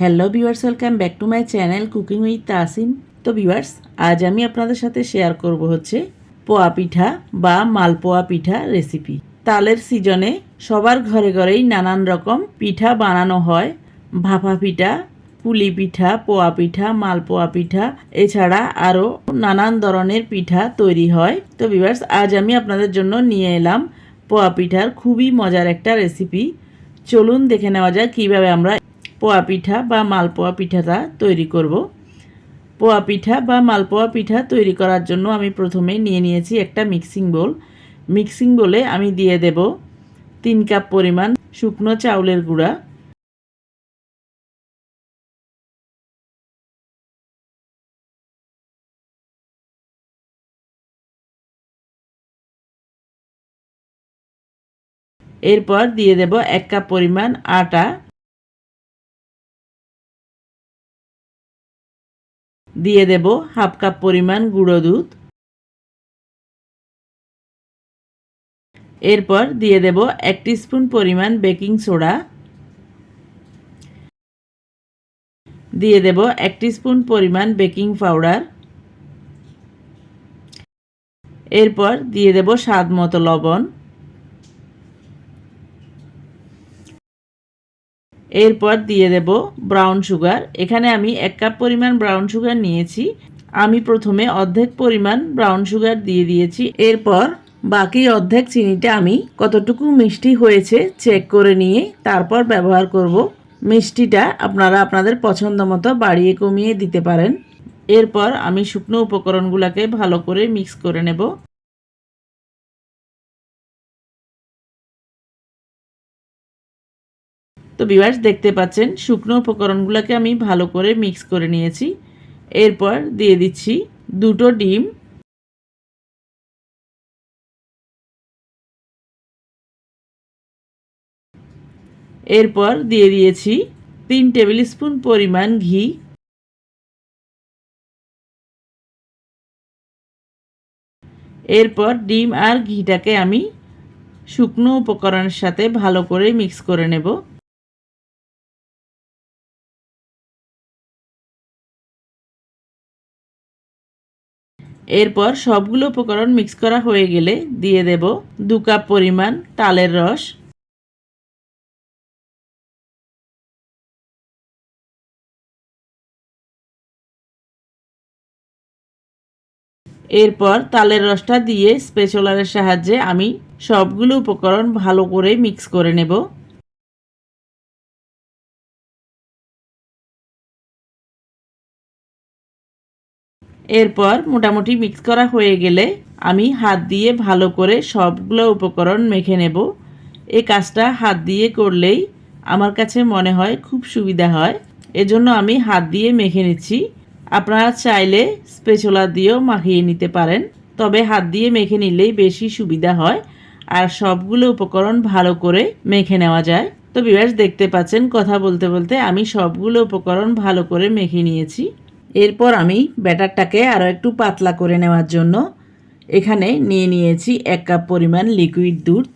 Hello viewers welcome back to my channel cooking with Tasim তো viewers আজ আমি আপনাদের সাথে শেয়ার করব হচ্ছে পোয়া পিঠা বা মালপোয়া পিঠা রেসিপি তালের সিজনে সবার ঘরে ঘরেই নানান রকম পিঠা বানানো হয়। ভাপা পিঠা, পুলি পিঠা, পোয়া পিঠা, মালপোয়া পিঠা, এছাড়া আরও নানান ধরনের পিঠা তৈরি হয়। তো ভিউয়ার্স আজ আমি আপনাদের জন্য নিয়ে এলাম পোয়া পিঠার খুবই মজার একটা রেসিপি চলুন দেখে নেওয়া যাক কীভাবে আমরা পোয়া পিঠা বা মালপোয়া পিঠাটা তৈরি করব। পোয়া পিঠা বা মালপোয়া পিঠা তৈরি করার জন্য আমি প্রথমে নিয়ে নিয়েছি একটা মিক্সিং বোল। মিক্সিং বলে আমি দিয়ে দেব তিন কাপ পরিমাণ শুকনো চাউলের গুঁড়া। এরপর দিয়ে দেব এক কাপ পরিমাণ আটা। দিয়ে দেব হাফ কাপ পরিমাণ গুঁড়ো দুধ। এরপর দিয়ে দেব এক স্পুন পরিমাণ বেকিং সোডা। দিয়ে দেব এক স্পুন পরিমাণ বেকিং পাউডার। এরপর দিয়ে দেব স্বাদ মতো লবণ। এরপর দিয়ে দেব ব্রাউন সুগার এখানে আমি এক কাপ পরিমাণ ব্রাউন সুগার নিয়েছি। আমি প্রথমে অর্ধেক পরিমাণ ব্রাউন সুগার দিয়ে দিয়েছি। এরপর বাকি অর্ধেক চিনিটা আমি কতটুকু মিষ্টি হয়েছে চেক করে নিয়ে তারপর ব্যবহার করব। মিষ্টিটা আপনারা আপনাদের পছন্দ মতো বাড়িয়ে কমিয়ে দিতে পারেন। এরপর আমি শুকনো উপকরণগুলোকে ভালো করে মিক্স করে নেব। তো বিভার্স দেখতে পাচ্ছেন, শুকনো উপকরণগুলোকে আমি ভালো করে মিক্স করে নিয়েছি। এরপর দিয়ে দিচ্ছি দুটো ডিম। এরপর দিয়ে দিয়েছি তিন টেবিল স্পুন পরিমাণ ঘি। এরপর ডিম আর ঘিটাকে আমি শুকনো উপকরণের সাথে ভালো করে মিক্স করে নেব। এরপর সবগুলো উপকরণ মিক্স করা হয়ে গেলে দিয়ে দেব দু কাপ পরিমাণ তালের রস। এরপর তালের রসটা দিয়ে স্পেচলারের সাহায্যে আমি সবগুলো উপকরণ ভালো করে মিক্স করে নেব। এরপর মোটামুটি মিক্স করা হয়ে গেলে আমি হাত দিয়ে ভালো করে সবগুলো উপকরণ মেখে নেব। এই কাজটা হাত দিয়ে করলেই আমার কাছে মনে হয় খুব সুবিধা হয়। এজন্য আমি হাত দিয়ে মেখে নিচ্ছি। আপনারা চাইলে স্পেচলা দিয়েও মাখিয়ে নিতে পারেন, তবে হাত দিয়ে মেখে নিলেই বেশি সুবিধা হয় আর সবগুলো উপকরণ ভালো করে মেখে নেওয়া যায়। তো বিবাস দেখতে পাচ্ছেন, কথা বলতে বলতে আমি সবগুলো উপকরণ ভালো করে মেখে নিয়েছি। এরপর আমি ব্যাটারটাকে আরও একটু পাতলা করে নেওয়ার জন্য এখানে নিয়ে নিয়েছি এক কাপ পরিমাণ লিকুইড দুধ।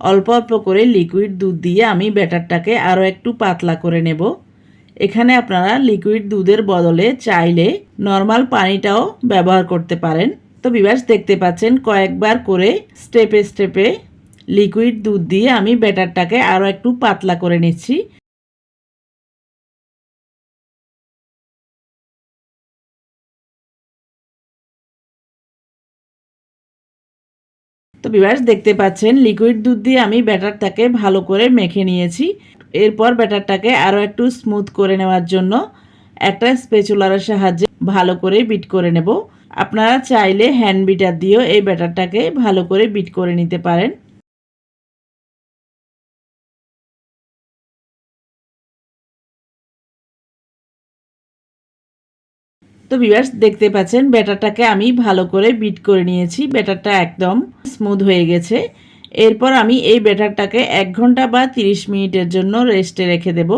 অল্প অল্প করে লিকুইড দুধ দিয়ে আমি ব্যাটারটাকে আরও একটু পাতলা করে নেব। এখানে আপনারা লিকুইড দুধের বদলে চাইলে নর্মাল পানিটাও ব্যবহার করতে পারেন। তো বিবাস দেখতে পাচ্ছেন কয়েকবার করে স্টেপে স্টেপে লিকুইড দুধ দিয়ে আমি ব্যাটারটাকে আরও একটু পাতলা করে নিচ্ছি। তো বিভাস দেখতে পাচ্ছেন লিকুইড দুধ দিয়ে আমি ব্যাটারটাকে ভালো করে মেখে নিয়েছি। এরপর ব্যাটারটাকে আরও একটু স্মুথ করে নেওয়ার জন্য একটা স্পেচুলারের সাহায্যে ভালো করে বিট করে নেব। আপনারা চাইলে হ্যান্ড বিটার দিয়েও এই ব্যাটারটাকে ভালো করে বিট করে নিতে পারেন। তো ভিউয়ার্স দেখতে পাচ্ছেন, ব্যাটারটাকে আমি ভালো করে বিট করে নিয়েছি। ব্যাটারটা একদম স্মুথ হয়ে গেছে। এরপর আমি এই ব্যাটারটাকে এক ঘণ্টা বা তিরিশ মিনিটের জন্য রেস্টে রেখে দেব।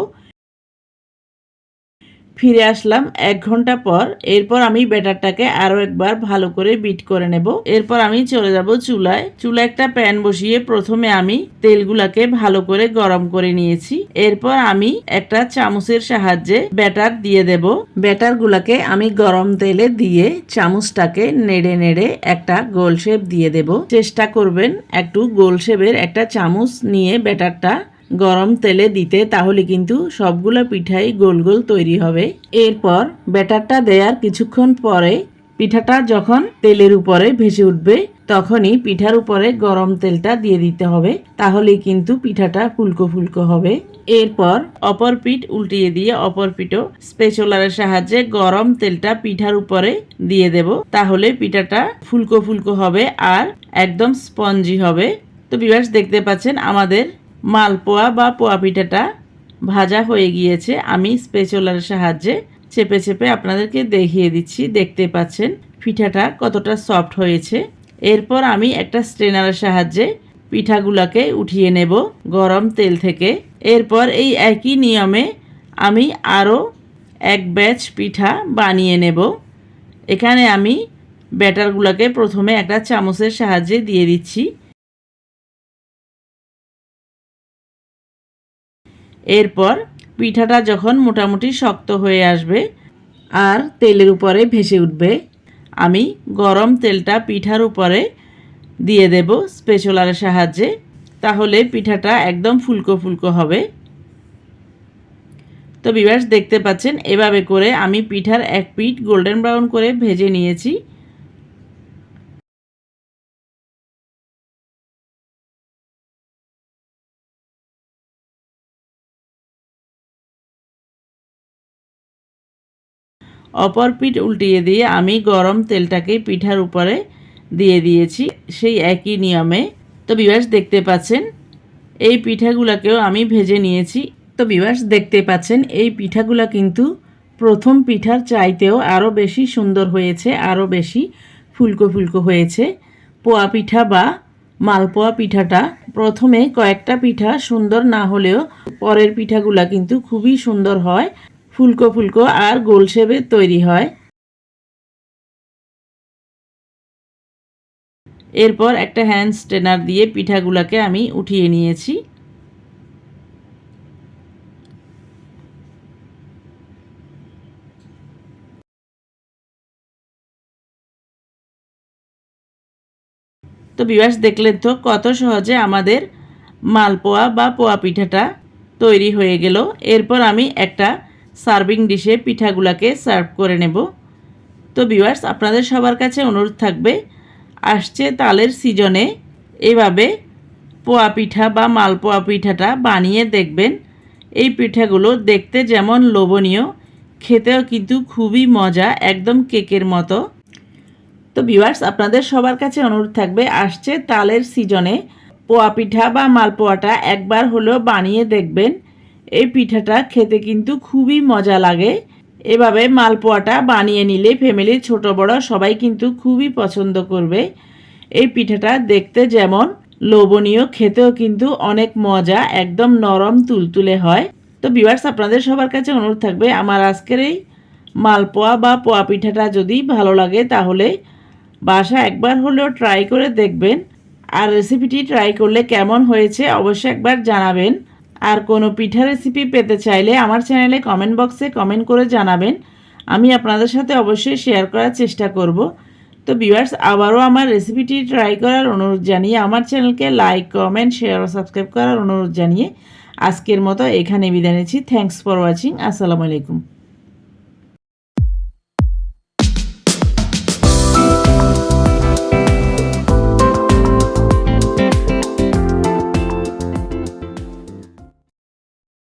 ফিরে আসলাম এক ঘণ্টা পর। এরপর আমি ব্যাটারটাকে আরও একবার ভালো করে বিট করে নেব। এরপর আমি চলে যাব চুলায়। চুলা একটা প্যান বসিয়ে প্রথমে আমি তেলগুলাকে ভালো করে গরম করে নিয়েছি। এরপর আমি একটা চামচের সাহায্যে ব্যাটার দিয়ে দেব। ব্যাটার গুলাকে আমি গরম তেলে দিয়ে চামচটাকে নেড়ে নেড়ে একটা গোল শেপ দিয়ে দেব। চেষ্টা করবেন একটু গোল শেপের একটা চামচ নিয়ে ব্যাটারটা গরম তেলে দিতে, তাহলে কিন্তু সবগুলো পিঠাই গোল গোল তৈরি হবে। এরপর ব্যাটারটা দেওয়ার কিছুক্ষণ পরে পিঠাটা যখন তেলের উপরে ভেসে উঠবে, তখনই পিঠার উপরে গরম তেলটা দিয়ে দিতে হবে, তাহলে কিন্তু পিঠাটা ফুলকো ফুলকো হবে। এরপর অপর পিঠ উল্টিয়ে দিয়ে অপর পিঠও স্পেচুলারের সাহায্যে গরম তেলটা পিঠার উপরে দিয়ে দেব, তাহলে পিঠাটা ফুলকো ফুলকো হবে আর একদম স্পঞ্জি হবে। তো বিভাস দেখতে পাচ্ছেন আমাদের মালপোয়া বা পোয়া পিঠাটা ভাজা হয়ে গিয়েছে। আমি স্পেচুলার সাহায্যে চেপে চেপে আপনাদেরকে দেখিয়ে দিচ্ছি। দেখতে পাচ্ছেন পিঠাটা কতটা সফট হয়েছে। এরপর আমি একটা স্ট্রেনারের সাহায্যে পিঠাগুলাকে উঠিয়ে নেব গরম তেল থেকে। এরপর এই একই নিয়মে আমি আরও এক ব্যাচ পিঠা বানিয়ে নেব। এখানে আমি ব্যাটারগুলোকে প্রথমে একটা চামচের সাহায্যে দিয়ে দিচ্ছি। এরপর পিঠাটা যখন মোটামুটি শক্ত হয়ে আসবে আর তেলের উপরে ভেসে উঠবে, আমি গরম তেলটা পিঠার উপরে দিয়ে দেব স্পেশলারের সাহায্যে, তাহলে পিঠাটা একদম ফুলকো ফুলকো হবে। তো বিবাস দেখতে পাচ্ছেন, এভাবে করে আমি পিঠার এক পিঠ গোল্ডেন ব্রাউন করে ভেজে নিয়েছি। অপর পিঠ উল্টিয়ে দিয়ে আমি গরম তেলটাকে পিঠার উপরে দিয়ে দিয়েছি, সেই একই নিয়মে। তো বিবাস দেখতে পাচ্ছেন, এই পিঠাগুলাকেও আমি ভেজে নিয়েছি। তো বিবাস দেখতে পাচ্ছেন, এই পিঠাগুলা কিন্তু প্রথম পিঠার চাইতেও আরও বেশি সুন্দর হয়েছে আরও বেশি ফুলকো ফুলকো হয়েছে। পোয়া পিঠা বা মালপোয়া পিঠাটা প্রথমে কয়েকটা পিঠা সুন্দর না হলেও পরের পিঠাগুলা কিন্তু খুবই সুন্দর হয়। ফুলকো ফুলকো আর গোল শেপের তৈরি হয়। এরপর একটা হ্যান্ড স্টেনার দিয়ে পিঠাগুলাকে আমি উঠিয়ে নিয়েছি। তো বিবাস দেখলেন তো কত সহজে আমাদের মালপোয়া বা পোয়া পিঠাটা তৈরি হয়ে গেল। এরপর আমি একটা সার্ভিং ডিশে পিঠাগুলাকে সার্ভ করে নেব। তো বিওয়ার্স আপনাদের সবার কাছে অনুরোধ থাকবে, আসছে তালের সিজনে, এভাবে পোয়া পিঠা বা মালপোয়া পিঠাটা বানিয়ে দেখবেন। এই পিঠাগুলো দেখতে যেমন লোভনীয়, খেতেও কিন্তু খুবই মজা, একদম কেকের মতো। তো ভিউয়ার্স, আপনাদের সবার কাছে অনুরোধ থাকবে, আসছে তালের সিজনে পোয়া পিঠা বা মালপোয়াটা একবার হলেও বানিয়ে দেখবেন। এই পিঠাটা খেতে কিন্তু খুবই মজা লাগে। এভাবে মালপোয়াটা বানিয়ে নিলে ফ্যামিলির ছোট বড় সবাই কিন্তু খুবই পছন্দ করবে। এই পিঠাটা দেখতে যেমন লোভনীয়, খেতেও কিন্তু অনেক মজা, একদম নরম তুলতুলে হয়। তো বিভার্স আপনাদের সবার কাছে অনুরোধ থাকবে, আমার আজকের এই মালপোয়া বা পোয়া পিঠাটা যদি ভালো লাগে তাহলে বাসা একবার হলেও ট্রাই করে দেখবেন। আর রেসিপিটি ট্রাই করলে কেমন হয়েছে অবশ্যই একবার জানাবেন। আর কোনো পিঠা রেসিপি পেতে চাইলে আমার চ্যানেলে কমেন্ট বক্সে কমেন্ট করে জানাবেন। আমি আপনাদের সাথে অবশ্যই শেয়ার করার চেষ্টা করব। তো ভিউয়ার্স আবারও আমার রেসিপিটি ট্রাই করার অনুরোধ জানিয়ে, আমার চ্যানেলকে লাইক কমেন্ট শেয়ার ও সাবস্ক্রাইব করার অনুরোধ জানিয়ে আজকের মতো এখানে বিদায় নিচ্ছি। থ্যাংকস ফর ওয়াচিং আসসালামু আলাইকুম।